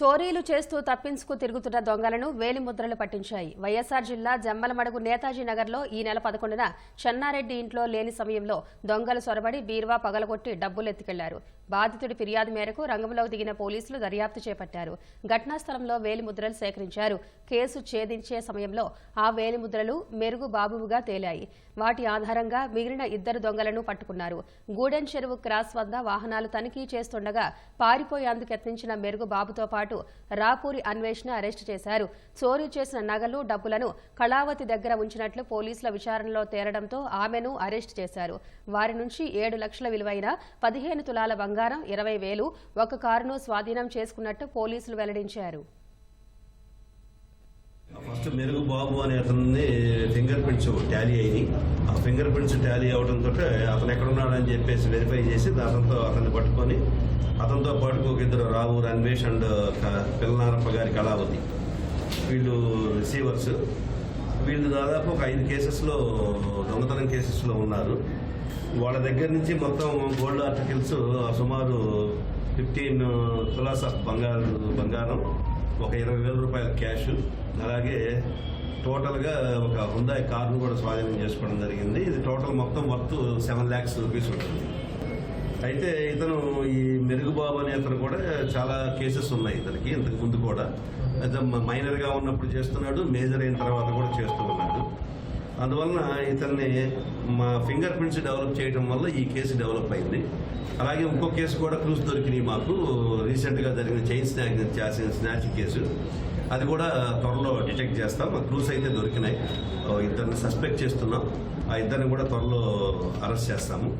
చోరీలు చేస్తూ తప్పించుకు తిరుగుతున్న దొంగలను వేలిముద్రలు పట్టించాయి. వైఎస్ఆర్ జిల్లా జమ్మలమడుగు నేతాజీ నగర్లో ఈ నెల పదకొండున చెన్నారెడ్డి ఇంట్లో లేని సమయంలో దొంగలు సొరబడి బీరువా పగలగొట్టి డబ్బులు ఎత్తుకెళ్ళారు బాధితుడి ఫిర్యాదు మేరకు రంగంలోకి దిగిన పోలీసులు దర్యాప్తు చేపట్టారు. ఘటనా స్థలంలో వేలిముద్రలు సేకరించారు. కేసు ఛేదించే సమయంలో ఆ వేలిముద్రలు మెరుగు బాబువుగా తేలాయి. వాటి ఆధారంగా మిగిలిన ఇద్దరు దొంగలను పట్టుకున్నారు. గూడెన్ చెరువు క్రాస్ వద్ద వాహనాలు తనిఖీ చేస్తుండగా పారిపోయేందుకు యత్నించిన మెరుగు బాబుతో పాటు రాపూరి అన్వేషణ అరెస్టు చేశారు. చోరీ చేసిన నగలు డబ్బులను కళావతి దగ్గర ఉంచినట్లు పోలీసుల విచారణలో తేలడంతో ఆమెను అరెస్టు చేశారు. వారి నుంచి ఏడు లక్షల విలువైన పదిహేను తులాల బంగారం ఇరవై వేలు ఒక కారును స్వాధీనం చేసుకున్నట్టు పోలీసులు వెల్లడించారు. ఫస్ట్ మెరుగు బాబు అనే అతన్ని ఫింగర్ ప్రింట్స్ టాలీ అయింది ఆ ఫింగర్ ప్రింట్స్ టాలీ అవడంతో అతను ఎక్కడున్నాడని చెప్పేసి వెరిఫై చేసి అతనితో అతన్ని పట్టుకొని అతనితో పాటు ఒక ఇద్దరు రావు రన్వేష్ అండ్ పిల్లనారప్ప గారి కళావతి వీళ్ళు రిసీవర్స్ వీళ్ళు దాదాపు ఒక ఐదు కేసెస్లో దొంగతనం కేసెస్లో ఉన్నారు. వాళ్ళ దగ్గర నుంచి మొత్తం గోల్డ్ ఆర్టికల్స్ సుమారు ఫిఫ్టీన్ తులాస్ ఆఫ్ బంగారు బంగారం ఒక ఇరవై వేల రూపాయల క్యాష్. అలాగే టోటల్గా ఒక హుందాయ్ కార్ను కూడా స్వాధీనం చేసుకోవడం జరిగింది. ఇది టోటల్ మొత్తం వర్త్ సెవెన్ ల్యాక్స్ రూపీస్ ఉంటుంది. అయితే ఇతను ఈ మెరుగుబాబు అనే అతను కూడా చాలా కేసెస్ ఉన్నాయి ఇతనికి ఇంతకు ముందు కూడా. అయితే మైనర్గా ఉన్నప్పుడు చేస్తున్నాడు మేజర్ అయిన తర్వాత కూడా చేస్తున్నాడు. అందువలన ఇతన్ని మా ఫింగర్ ప్రింట్స్ డెవలప్ చేయడం వల్ల ఈ కేసు డెవలప్ అయింది. అలాగే ఇంకో కేసు కూడా క్లూస్ దొరికినాయి మాకు. రీసెంట్గా జరిగిన చైన్ స్నాక్ చేసిన స్నాచ్ కేసు. అది కూడా త్వరలో డిటెక్ట్ చేస్తాం. మా క్లూస్ అయితే దొరికినాయి. ఇద్దరిని సస్పెక్ట్ చేస్తున్నాం. ఆ ఇద్దరిని కూడా త్వరలో అరెస్ట్ చేస్తాము.